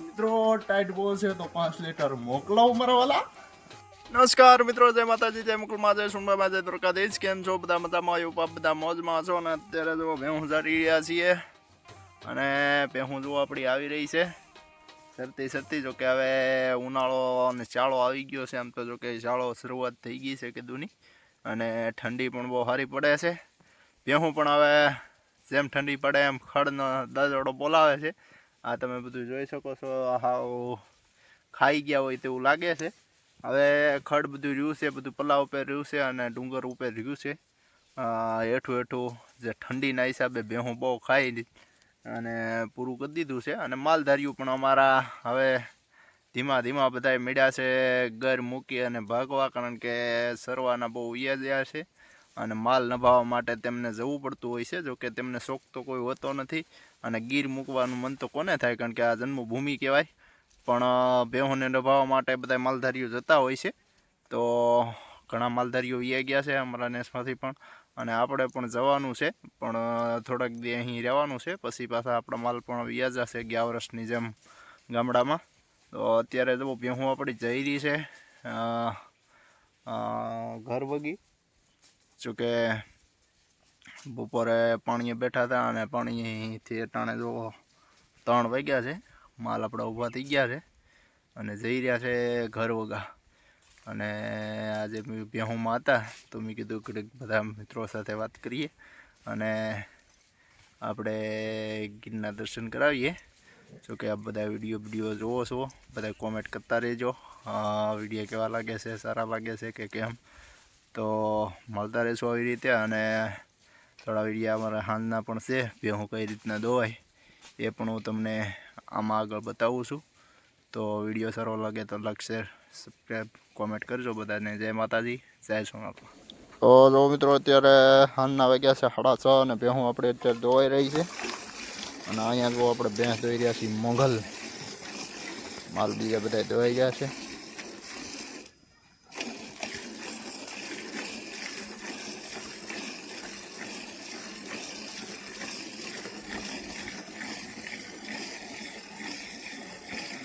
મિત્રો ટાઈટ બોલ છે તો પાંચ લીટર મોકલાવ મારા વાલા. નમસ્કાર મિત્રો, જય માતાજી, જય મુકુલમાં જય સુનભાઈ જય દ્વારકાધીશ. કેમ છો? બધા મજામાં બાપ બધા મોજમાં છો? ને અત્યારે જો ભેહું જારી રહ્યા છીએ. અને ભેહું જો આપણી આવી રહી છે. સરતી સરતી, જો કે હવે ઉનાળો અને ચાળો આવી ગયો છે. આમ તો જો કે ચાળો શરૂઆત થઈ ગઈ છે કીધુંની. અને ઠંડી પણ બહુ સારી પડે છે. ભેહું પણ હવે જેમ ઠંડી પડે એમ ખડનો દજોડો બોલાવે છે. આ તમે બધું જોઈ શકો છો, હાવ ખાઈ ગયા હોય તેવું લાગે છે. હવે ખડ બધું રહ્યું છે, બધું પલાવ ઉપર રહ્યું છે અને ડુંગર ઉપર રહ્યું છે. હેઠું હેઠું જે ઠંડીના હિસાબે બેહું બહુ ખાઈ અને પૂરું કરી દીધું છે અને માલધારીઓ પણ અમારા હવે ધીમા ધીમા બધાએ મળ્યા છે, ઘર મૂકી અને ભાગવા કારણ કે સરવાના બહુ વ્યાજ્યા છે. અને માલ નભાવવા માટે તેમને જવું પડતું હોય છે, જોકે તેમને શોખ તો કોઈ હોતો નથી. અને ગીર મૂકવાનું મન તો કોને થાય, કારણ કે આ જન્મભૂમિ કહેવાય. પણ ભેહોને નભાવવા માટે બધા માલધારીઓ જતા હોય છે. તો, ઘણા માલધારીઓ વ્યાઈ ગયા છે અમારા નેસમાંથી પણ. અને આપણે પણ જવાનું છે, પણ થોડાક દી અહીં રહેવાનું છે. પછી પાછા આપણા માલ પણ વ્યા જશે ગયા વર્ષની જેમ ગામડામાં. તો અત્યારે જો બેહું આપણી જઈ રહી છે ઘર વગી જોકે બપોરે પાણીએ બેઠા હતા અને પાણીથી અટાણે જો ત્રણ વાગ્યા છે, માલ આપણા ઊભા થઈ ગયા છે અને જઈ રહ્યા છે ઘર વગા. અને આજે બેહુમાં હતા તો મેં કીધું કે બધા મિત્રો સાથે વાત કરીએ અને આપણે ગીરના દર્શન કરાવીએ. જો કે આપ બધા વીડિયો વીડિયો જોવો છો, બધા કોમેન્ટ કરતા રહેજો. વીડિયો કેવા લાગે છે, સારા લાગે છે કે કેમ? તો મળતા રહેશું આવી રીતે અને થોડા વિડીયા અમારા હાંજના પણ છે ભેહું કઈ રીતના દોવાય એ પણ હું તમને આમાં આગળ બતાવું છું. તો વીડિયો સારો લાગે તો લાઈક, શેર સબસ્ક્રાઈબ કોમેન્ટ કરજો બધાને. જય માતાજી, જય સોનાપા. તો જો મિત્રો અત્યારે હાલના વાગ્યા છે સાડા છ અને ભેહું આપણે અત્યારે ધોવાઈ રહી છે. અને અહીંયા જો આપણે ભેંસ ધોઈ રહ્યા છીએ મોગલ માલ બીજા બધા ધોવાઈ ગયા છે.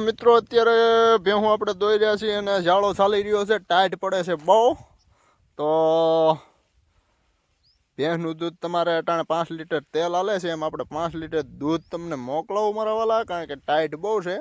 મિત્રો, અત્યારે ભેહું આપણે દોઈ રહ્યા છીએ અને ઝાડો ચાલી રહ્યો છે, ટાઈટ પડે છે બહુ. તો ભેંસનું દૂધ તમારે અટાણે પાંચ લીટર તેલ આલે છે, એમ આપણે પાંચ લીટર દૂધ તમને મોકલાવું મારા વાલા, કારણ કે ટાઈટ બહુ છે.